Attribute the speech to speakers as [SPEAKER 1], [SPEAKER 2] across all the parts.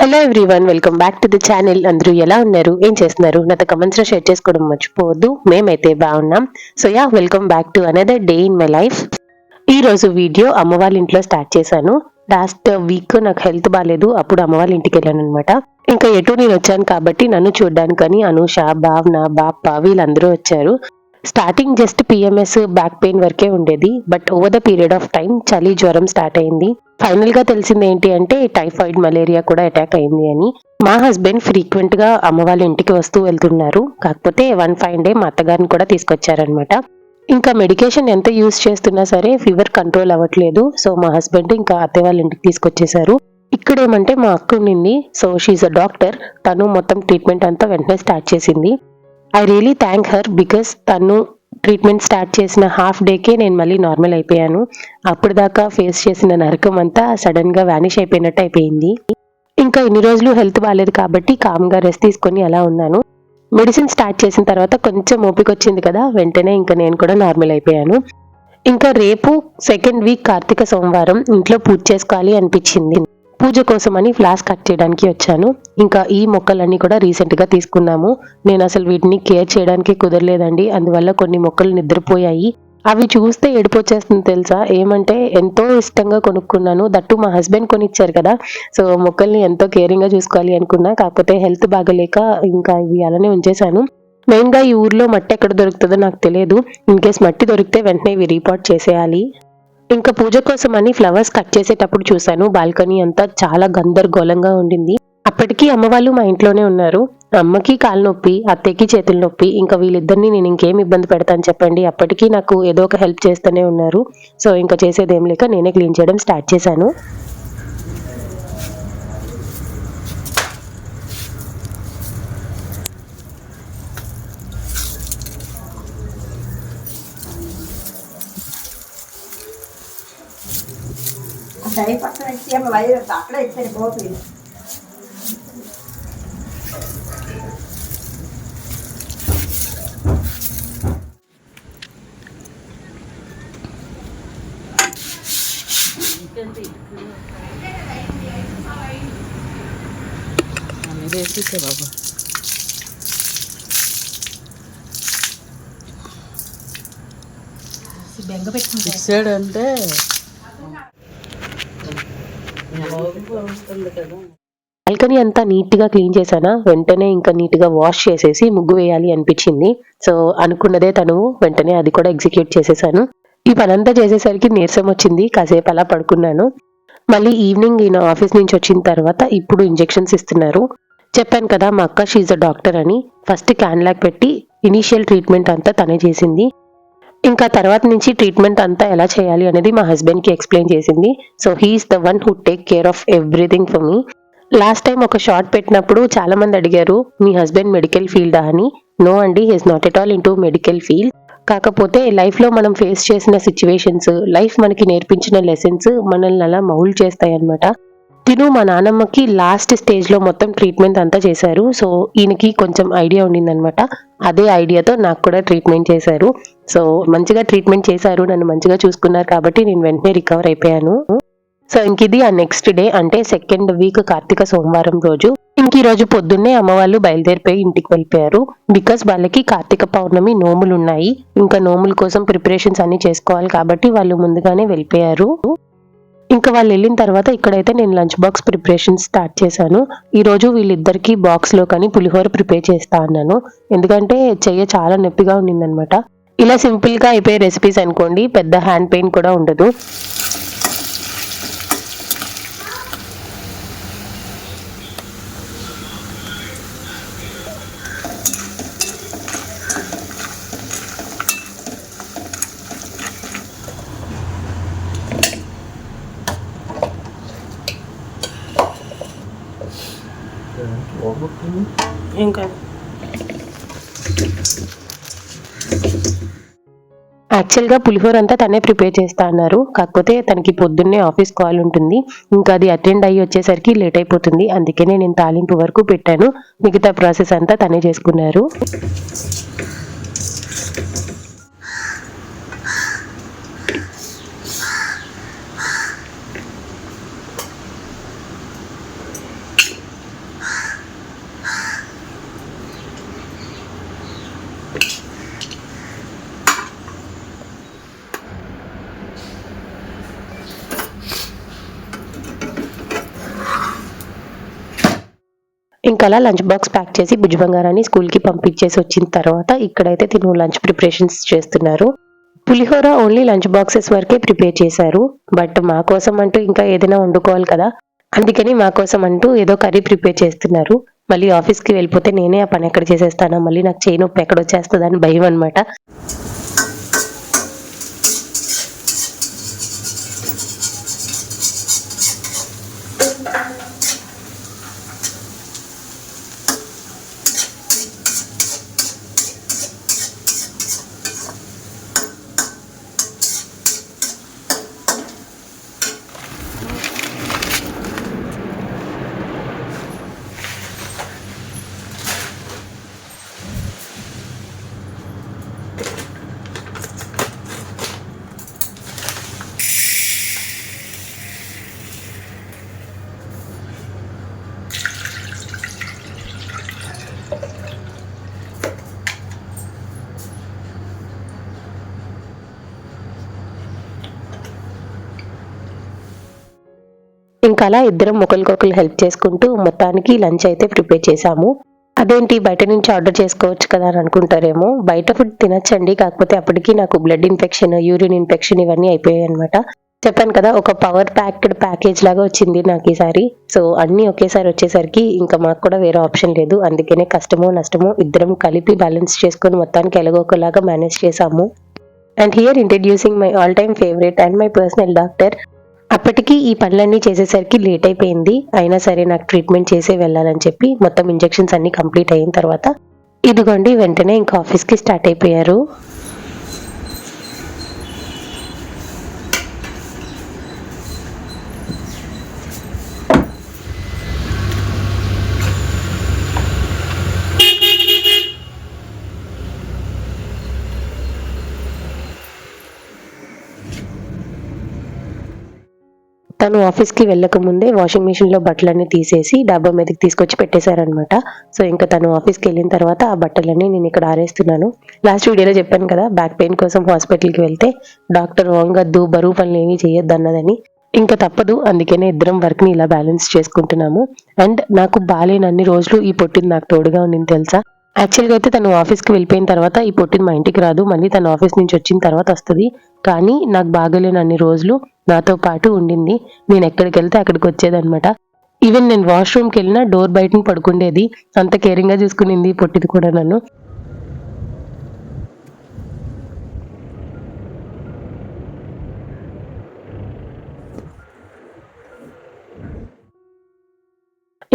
[SPEAKER 1] Hello everyone welcome back to the channel అందరూ ఎలా ఉన్నారు? ఏం చేస్తున్నారు? నాతో కమెంట్స్లో షేర్ చేసుకోవడం మర్చిపోవద్దు. మేమైతే బాగున్నాం. So yeah welcome back to another day in my life ఈ రోజు వీడియో అమ్మ వాళ్ళ ఇంట్లో స్టార్ట్ చేశాను. లాస్ట్ వీక్ నాకు హెల్త్ బాగాలేదు అప్పుడు అమ్మ వాళ్ళ ఇంటికి వెళ్ళాను అనమాట ఇంకా ఎటు నేను వచ్చాను కాబట్టి నన్ను చూడడానికని అనూష భావన బాప్ప వీళ్ళందరూ వచ్చారు. Starting just PMS back pain వరకే ఉండేది but over the period of time చలి జ్వరం స్టార్ట్ అయింది. ఫైనల్గా తెలిసింది ఏంటి అంటే టైఫాయిడ్ మలేరియా కూడా అటాక్ అయింది అని. మా హస్బెండ్ ఫ్రీక్వెంట్గా అమ్మ వాళ్ళ ఇంటికి వస్తూ వెళ్తున్నారు. కాకపోతే వన్ ఫైవ్ డే మా అత్తగారిని కూడా తీసుకొచ్చారనమాట ఇంకా మెడికేషన్ ఎంత యూస్ చేస్తున్నా సరే ఫీవర్ కంట్రోల్ అవ్వట్లేదు. సో మా హస్బెండ్ ఇంకా అత్తయ్య వాళ్ళ ఇంటికి తీసుకొచ్చేసారు. ఇక్కడేమంటే మా అక్క ఉండింది. సో షీఈ్ అ డాక్టర్ తను మొత్తం ట్రీట్మెంట్ అంతా వెంటనే స్టార్ట్ చేసింది. I really thank her because తను ట్రీట్మెంట్ స్టార్ట్ చేసిన హాఫ్ డేకే నేను మళ్ళీ నార్మల్ అయిపోయాను. అప్పుడు దాకా ఫేస్ చేసిన నరకం అంతా సడన్గా వ్యానిష్ వానిష్ అయిపోయినట్టు అయిపోయింది. ఇంకా ఇన్ని రోజులు హెల్త్ బాగాలేదు కాబట్టి కామ్గా రెస్ట్ తీసుకొని అలా ఉన్నాను. మెడిసిన్ స్టార్ట్ చేసిన తర్వాత కొంచెం ఓపిక వచ్చింది కదా వెంటనే ఇంకా నేను కూడా నార్మల్ అయిపోయాను. ఇంకా రేపు సెకండ్ వీక్ కార్తీక సోమవారం ఇంట్లో పూజ చేసుకోవాలి అనిపించింది. పూజ కోసమని ఫ్లాస్ కట్ చేయడానికి వచ్చాను. ఇంకా ఈ మొక్కలన్నీ కూడా రీసెంట్గా తీసుకున్నాము. నేను అసలు వీటిని కేర్ చేయడానికి కుదరలేదండి. అందువల్ల కొన్ని మొక్కలు నిద్రపోయాయి. అవి చూస్తే ఏడుపు వచ్చేస్తుంది తెలుసా? ఏమంటే ఎంతో ఇష్టంగా కొనుక్కున్నాను. దట్టు మా హస్బెండ్ కొనిచ్చారు కదా. సో మొక్కల్ని ఎంతో కేరింగ్గా చూసుకోవాలి అనుకున్నా. కాకపోతే హెల్త్ బాగలేక ఇంకా ఇవి అలానే ఉంచేశాను. మెయిన్గా ఈ ఊర్లో మట్టి ఎక్కడ దొరుకుతుందో నాకు తెలియదు. ఇన్ కేస్ మట్టి దొరికితే వెంటనే ఇవి రీపాట్ చేసేయాలి. ఇంకా పూజ కోసం అని ఫ్లవర్స్ కట్ చేసేటప్పుడు చూశాను. బాల్కనీ అంతా చాలా గందరగోళంగా ఉండింది. అప్పటికి అమ్మ వాళ్ళు మా ఇంట్లోనే ఉన్నారు. అమ్మకి కాలు నొప్పి అత్తయ్యకి చేతుల నొప్పి ఇంకా వీళ్ళిద్దరిని నేను ఇంకేం ఇబ్బంది పెడతాను చెప్పండి. అప్పటికి నాకు ఏదో ఒక హెల్ప్ చేస్తూనే ఉన్నారు. సో ఇంకా చేసేది ఏం లేక నేనే క్లీన్ చేయడం స్టార్ట్ చేశాను.
[SPEAKER 2] అక్కడ పక్కన ఇచ్చి వైర్ అక్కడ ఇచ్చారు గోపి
[SPEAKER 3] వేసేసే బాబు
[SPEAKER 2] బెంగ పెట్టుకుంటారు
[SPEAKER 3] ఇచ్చాడు అంటే ఉంటుంది కదా
[SPEAKER 1] బాల్కనీ అంతా నీట్గా క్లీన్ చేశానా వెంటనే ఇంకా నీట్గా వాష్ చేసేసి ముగ్గు వేయాలి అనిపించింది. సో అనుకున్నదే తను వెంటనే అది కూడా ఎగ్జిక్యూట్ చేసేసాను. ఈ పనంతా చేసేసరికి నీరసం వచ్చింది. కాసేపు అలా పడుకున్నాను. మళ్ళీ ఈవినింగ్ ఈయన ఆఫీస్ నుంచి వచ్చిన తర్వాత ఇప్పుడు ఇంజెక్షన్స్ ఇస్తున్నారు. చెప్పాను కదా మా అక్క షీజ్ అ డాక్టర్ అని. ఫస్ట్ క్యాన్లాక్ పెట్టి ఇనీషియల్ ట్రీట్మెంట్ అంతా తనే చేసింది. ఇంకా తర్వాత నుంచి ట్రీట్మెంట్ అంతా ఎలా చేయాలి అనేది మా హస్బెండ్కి ఎక్స్ప్లెయిన్ చేసింది. So he's the one who take care of everything for me last time ఒక షార్ట్ పెట్టినప్పుడు చాలా మంది అడిగారు మీ హస్బెండ్ మెడికల్ ఫీల్డా అని? నో అండి he's not at all into medical field కాకపోతే లైఫ్లో మనం ఫేస్ చేసిన సిచ్యువేషన్స్ లైఫ్ మనకి నేర్పించిన లెసన్స్ మనల్ని అలా మౌల్డ్ చేస్తాయన్నమాట తిను మా నానమ్మకి లాస్ట్ స్టేజ్లో మొత్తం ట్రీట్మెంట్ అంతా చేశారు. సో ఈయనకి కొంచెం ఐడియా ఉండిందనమాట అదే ఐడియాతో నాకు కూడా ట్రీట్మెంట్ చేశారు. సో మంచిగా ట్రీట్మెంట్ చేశారు. నన్ను మంచిగా చూసుకున్నారు కాబట్టి నేను వెంటనే రికవర్ అయిపోయాను. సో ఇంక ఇది ఆ నెక్స్ట్ డే అంటే సెకండ్ వీక్ కార్తీక సోమవారం రోజు. ఇంక ఈ రోజు పొద్దున్నే అమ్మ వాళ్ళు బయలుదేరిపోయి ఇంటికి వెళ్ళిపోయారు. బికాస్ వాళ్ళకి కార్తీక పౌర్ణమి నోములు ఉన్నాయి ఇంకా నోముల కోసం ప్రిపరేషన్స్ అన్ని చేసుకోవాలి కాబట్టి వాళ్ళు ముందుగానే వెళ్ళిపోయారు. ఇంకా వాళ్ళు వెళ్ళిన తర్వాత ఇక్కడైతే నేను లంచ్ బాక్స్ ప్రిపరేషన్ స్టార్ట్ చేశాను. ఈరోజు వీళ్ళిద్దరికీ బాక్స్లో కానీ పులిహోర ప్రిపేర్ చేస్తా అన్నాను. ఎందుకంటే చెయ్య చాలా నొప్పిగా ఉండిందనమాట ఇలా సింపుల్గా అయిపోయే రెసిపీస్ అనుకోండి పెద్ద హ్యాండ్ పెయిన్ కూడా ఉండదు.
[SPEAKER 3] ఇంకా
[SPEAKER 1] పులిహోర అంతా తనే ప్రిపేర్ చేస్తా అన్నారు. కాకపోతే తనకి పొద్దున్నే ఆఫీస్ కాల్ ఉంటుంది. ఇంకా అది అటెండ్ అయ్యి వచ్చేసరికి లేట్ అయిపోతుంది. అందుకనే నేను తాలింపు వరకు పెట్టాను. మిగతా ప్రాసెస్ అంతా తనే చేసుకున్నారు. ఇంకా అలా లంచ్ బాక్స్ ప్యాక్ చేసి భుజ బంగారాన్ని స్కూల్కి పంపించేసి వచ్చిన తర్వాత ఇక్కడైతే తిను లంచ్ ప్రిపరేషన్స్ చేస్తున్నారు. పులిహోర ఓన్లీ లంచ్ బాక్సెస్ వరకే ప్రిపేర్ చేశారు. బట్ మా కోసం అంటూ ఇంకా ఏదైనా వండుకోవాలి కదా? అందుకని మా కోసం అంటూ ఏదో కర్రీ ప్రిపేర్ చేస్తున్నారు. మళ్ళీ ఆఫీస్కి వెళ్ళిపోతే నేనే ఆ పని ఎక్కడ చేసేస్తానా? మళ్ళీ నాకు చేయి నొప్పి ఎక్కడ వచ్చేస్తుందని భయం అనమాట ఇంకా అలా ఇద్దరం ఒకరికొకరు హెల్ప్ చేసుకుంటూ మొత్తానికి లంచ్ అయితే ప్రిపేర్ చేశాము. అదేంటి బయట నుంచి ఆర్డర్ చేసుకోవచ్చు కదా అని అనుకుంటారేమో. బయట ఫుడ్ తినచ్చండి కాకపోతే అప్పటికి నాకు బ్లడ్ ఇన్ఫెక్షన్ యూరిన్ ఇన్ఫెక్షన్ ఇవన్నీ అయిపోయాయి అనమాట చెప్పాను కదా ఒక పవర్ ప్యాక్డ్ ప్యాకేజ్ లాగా వచ్చింది నాకు ఈసారి సో అన్నీ ఒకేసారి వచ్చేసరికి ఇంకా మాకు కూడా వేరే ఆప్షన్ లేదు. అందుకనే కష్టమో నష్టమో ఇద్దరం కలిపి బ్యాలెన్స్ చేసుకొని మొత్తానికి ఎలాగో ఒకలాగా మేనేజ్ చేసాము and here introducing my all time favourite and my personal doctor. అప్పటికి ఈ పనులన్నీ చేసేసరికి లేట్ అయిపోయింది. అయినా సరే నాకు ట్రీట్మెంట్ చేసే వెళ్ళాలని చెప్పి మొత్తం ఇంజెక్షన్స్ అన్ని కంప్లీట్ అయిన తర్వాత ఇదిగోండి వెంటనే ఇంకా ఆఫీస్కి స్టార్ట్ అయిపోయారు. తను ఆఫీస్కి వెళ్ళక ముందే వాషింగ్ మిషన్లో బట్టలన్నీ తీసేసి డాబా మీదకి తీసుకొచ్చి పెట్టేశారనమాట సో ఇంకా తను ఆఫీస్కి వెళ్ళిన తర్వాత ఆ బట్టలన్నీ నేను ఇక్కడ ఆరేస్తున్నాను. లాస్ట్ వీడియోలో చెప్పాను కదా బ్యాక్ పెయిన్ కోసం హాస్పిటల్కి వెళ్తే డాక్టర్ వంగద్దు బరువు పనులు ఏమీ చేయొద్దు అన్నదని ఇంకా తప్పదు అందుకనే ఇద్దరం వర్క్ని ఇలా బ్యాలెన్స్ చేసుకుంటున్నాము. అండ్ నాకు బాలేనన్ని రోజులు ఈ పొట్టిది నాకు తోడుగా ఉండింది తెలుసా? యాక్చువల్గా అయితే తను ఆఫీస్కి వెళ్ళిపోయిన తర్వాత ఈ పొట్టిది మా ఇంటికి రాదు మళ్ళీ తను ఆఫీస్ నుంచి వచ్చిన తర్వాత వస్తుంది. కానీ నాకు బాగలేని అన్ని రోజులు నాతో పాటు ఉండింది. నేను ఎక్కడికి వెళ్తే అక్కడికి వచ్చేదనమాట ఈవెన్ నేను వాష్రూమ్కి వెళ్ళినా డోర్ బయటని పడుకుండేది. అంత కేరింగ్గా చూసుకునింది పొట్టిది కూడా నన్ను.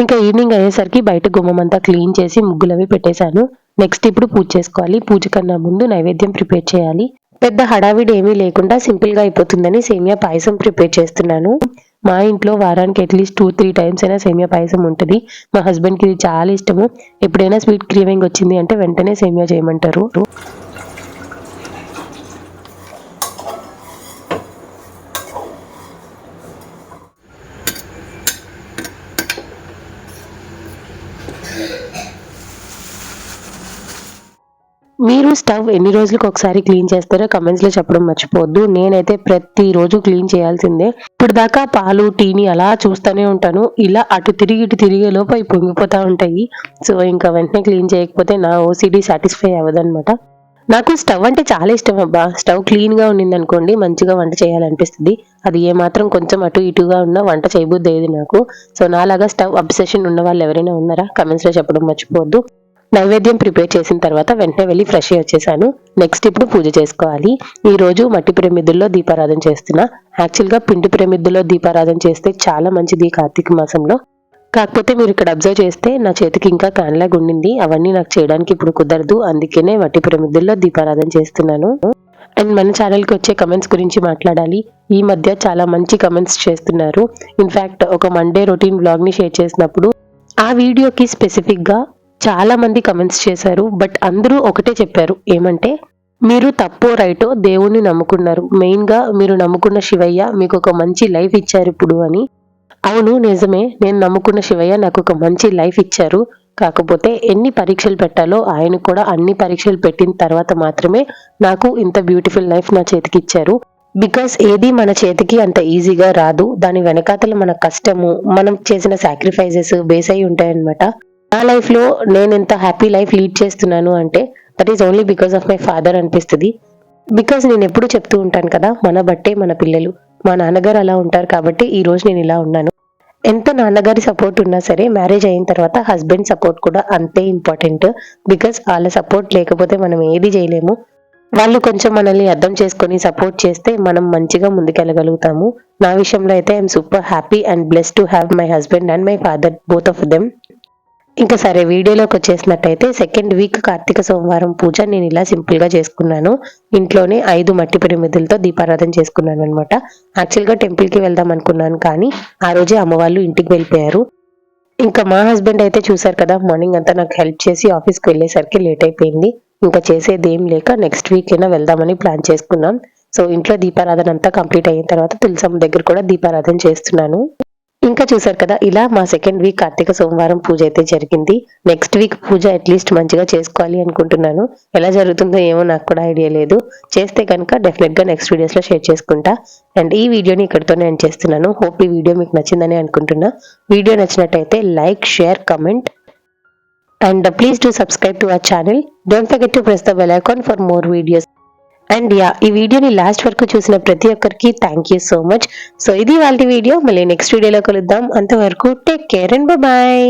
[SPEAKER 1] ఇంకా ఈవినింగ్ అయ్యేసరికి బయట గుమ్మం అంతా క్లీన్ చేసి ముగ్గులు అవి పెట్టేశాను. నెక్స్ట్ ఇప్పుడు పూజ చేసుకోవాలి. పూజ కన్నా ముందు నైవేద్యం ప్రిపేర్ చేయాలి. పెద్ద హడావిడి ఏమీ లేకుండా సింపుల్గా అయిపోతుందని సేమియా పాయసం ప్రిపేర్ చేస్తున్నాను. మా ఇంట్లో వారానికి అట్లీస్ట్ టూ త్రీ టైమ్స్ అయినా సేమియా పాయసం ఉంటుంది. మా హస్బెండ్కి ఇది చాలా ఇష్టము. ఎప్పుడైనా స్వీట్ క్రీవింగ్ వచ్చింది అంటే వెంటనే సేమియా చేయమంటారు. మీరు స్టవ్ ఎన్ని రోజులకు ఒకసారి క్లీన్ చేస్తారో కమెంట్స్లో చెప్పడం మర్చిపోవద్దు. నేనైతే ప్రతి రోజు క్లీన్ చేయాల్సిందే. ఇప్పుడు దాకా పాలు టీని అలా చూస్తూనే ఉంటాను. ఇలా అటు తిరిగి ఇటు తిరిగే లోపు అవి పొంగిపోతా ఉంటాయి. సో ఇంకా వెంటనే క్లీన్ చేయకపోతే నా ఓసిడి సాటిస్ఫై అవ్వదన్నమాట. నాకు స్టవ్ అంటే చాలా ఇష్టం అబ్బా. స్టవ్ క్లీన్గా ఉండింది అనుకోండి మంచిగా వంట చేయాలనిపిస్తుంది. అది ఏ మాత్రం కొంచెం అటు ఇటుగా ఉన్నా వంట చేయబుద్ది నాకు. సో నాలాగా స్టవ్ అబ్సెషన్ ఉన్న వాళ్ళు ఎవరైనా ఉన్నారా? కమెంట్స్లో చెప్పడం మర్చిపోవద్దు. నైవేద్యం ప్రిపేర్ చేసిన తర్వాత వెంటనే వెళ్ళి ఫ్రెష్ అయ్యి వచ్చేసాను. నెక్స్ట్ ఇప్పుడు పూజ చేసుకోవాలి. ఈ రోజు మట్టి పిరమిద్దుల్లో దీపారాధన చేస్తున్నా. యాక్చువల్గా పిండి పిరమిద్దులో దీపారాధన చేస్తే చాలా మంచిది కార్తీక మాసంలో. కాకపోతే మీరు ఇక్కడ అబ్జర్వ్ చేస్తే నా చేతికి ఇంకా కాన్లాగ్ ఉండింది. అవన్నీ నాకు చేయడానికి ఇప్పుడు కుదరదు. అందుకనే మట్టి పిరమిద్దుల్లో దీపారాధన చేస్తున్నాను. అండ్ మన ఛానల్కి వచ్చే కమెంట్స్ గురించి మాట్లాడాలి. ఈ మధ్య చాలా మంచి కమెంట్స్ చేస్తున్నారు. ఇన్ఫ్యాక్ట్ ఒక మండే రొటీన్ బ్లాగ్ని షేర్ చేసినప్పుడు ఆ వీడియోకి స్పెసిఫిక్గా చాలా మంది కమెంట్స్ చేశారు బట్ అందరూ ఒకటే చెప్పారు. ఏమంటే మీరు తప్పో రైటో దేవుణ్ణి నమ్ముకున్నారు. మెయిన్గా మీరు నమ్ముకున్న శివయ్య మీకు ఒక మంచి లైఫ్ ఇచ్చారు ఇప్పుడు అని. అవును నిజమే. నేను నమ్ముకున్న శివయ్య నాకు ఒక మంచి లైఫ్ ఇచ్చారు. కాకపోతే ఎన్ని పరీక్షలు పెట్టాలో ఆయన కూడా అన్ని పరీక్షలు పెట్టిన తర్వాత మాత్రమే నాకు ఇంత బ్యూటిఫుల్ లైఫ్ నా చేతికి ఇచ్చారు. బికాస్ ఏది మన చేతికి అంత ఈజీగా రాదు. దాని వెనకాతల మన కష్టము మనం చేసిన సాక్రిఫైజెస్ బేస్ అయి ఉంటాయన్నమాట. నా లైఫ్లో నేను ఎంత హ్యాపీ లైఫ్ లీడ్ చేస్తున్నాను అంటే that is only because of my father అనిపిస్తుంది. బికాస్ నేను ఎప్పుడు చెప్తూ ఉంటాను కదా మన బట్టే మన పిల్లలు. మా నాన్నగారు అలా ఉంటారు కాబట్టి ఈ రోజు నేను ఇలా ఉన్నాను. ఎంత నాన్నగారి సపోర్ట్ ఉన్నా సరే మ్యారేజ్ అయిన తర్వాత హస్బెండ్ సపోర్ట్ కూడా అంతే ఇంపార్టెంట్ బికాస్ వాళ్ళ సపోర్ట్ లేకపోతే మనం ఏది చేయలేము. వాళ్ళు కొంచెం మనల్ని అర్థం చేసుకొని సపోర్ట్ చేస్తే మనం మంచిగా ముందుకెళ్ళగలుగుతాము. నా విషయంలో అయితే I'm super happy and bless to have my husband and my father both of them ఇంకా సరే వీడియోలోకి వచ్చేసినట్టయితే సెకండ్ వీక్ కార్తీక సోమవారం పూజ నేను ఇలా సింపుల్గా చేసుకున్నాను. ఇంట్లోనే ఐదు మట్టి పిరమిదులతో దీపారాధన చేసుకున్నాను అనమాట యాక్చువల్గా టెంపుల్కి వెళ్దాం అనుకున్నాను కానీ ఆ రోజే అమ్మవాళ్ళు ఇంటికి వెళ్ళిపోయారు. ఇంకా మా హస్బెండ్ అయితే చూసారు కదా మార్నింగ్ అంతా నాకు హెల్ప్ చేసి ఆఫీస్కి వెళ్ళేసరికి లేట్ అయిపోయింది. ఇంకా చేసేది ఏం లేక నెక్స్ట్ వీక్ అయినా వెళ్దామని ప్లాన్ చేసుకున్నాం. సో ఇంట్లో దీపారాధన అంతా కంప్లీట్ అయిన తర్వాత తులసమ్మ దగ్గర కూడా దీపారాధన చేస్తున్నాను. ఇంకా చూసారు కదా ఇలా మా సెకండ్ వీక్ కార్తీక సోమవారం పూజ అయితే జరిగింది. నెక్స్ట్ వీక్ పూజ అట్లీస్ట్ మంచిగా చేసుకోవాలి అనుకుంటున్నాను. ఎలా జరుగుతుందో ఏమో నాకు కూడా ఐడియా లేదు. చేస్తే కనుక డెఫినెట్గా నెక్స్ట్ వీడియోస్లో షేర్ చేసుకుంటా. అండ్ ఈ వీడియోని ఇక్కడితోనే నేను చేస్తున్నాను. హోప్ ఈ వీడియో మీకు నచ్చిందని అనుకుంటున్నా. వీడియో నచ్చినట్టయితే like share comment and please do subscribe to our channel don't forget to press the bell icon for more videos and yeah ఈ వీడియోని లాస్ట్ వరకు చూసిన ప్రతి ఒక్కరికి thank you so much so ఇది వాళ్ళ వీడియో మళ్ళీ నెక్స్ట్ వీడియోలో కలుద్దాం. అంతవరకు టేక్ కేర్ అండ్ బాయ్